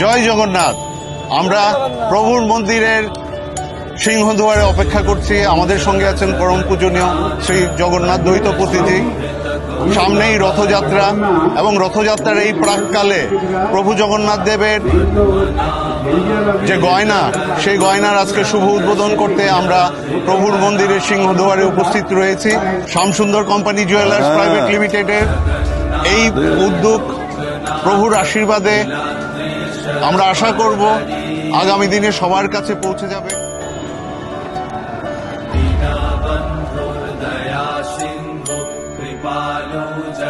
জয় জগন্নাথ। আমরা প্রভুর মন্দিরের সিংহদুয়ারে অপেক্ষা করছি। আমাদের সঙ্গে আছেন পরম পূজনীয় শ্রী জগন্নাথ দ্বৈত পতিজি সামনেই রথযাত্রা এবং রথযাত্রার এই প্রাককালে প্রভু জগন্নাথ দেবের যে গয়না সেই গয়নার আজকে শুভ উদ্বোধন করতে আমরা প্রভুর মন্দিরের সিংহদুয়ারে উপস্থিত রয়েছি। শ্যামসুন্দর কোম্পানি জুয়েলার্স প্রাইভেট লিমিটেডের এই উদ্যোগ প্রভুর আশীর্বাদে আমরা আশা করব আগামী দিনে সবার কাছে পৌঁছে যাবে। कृपालो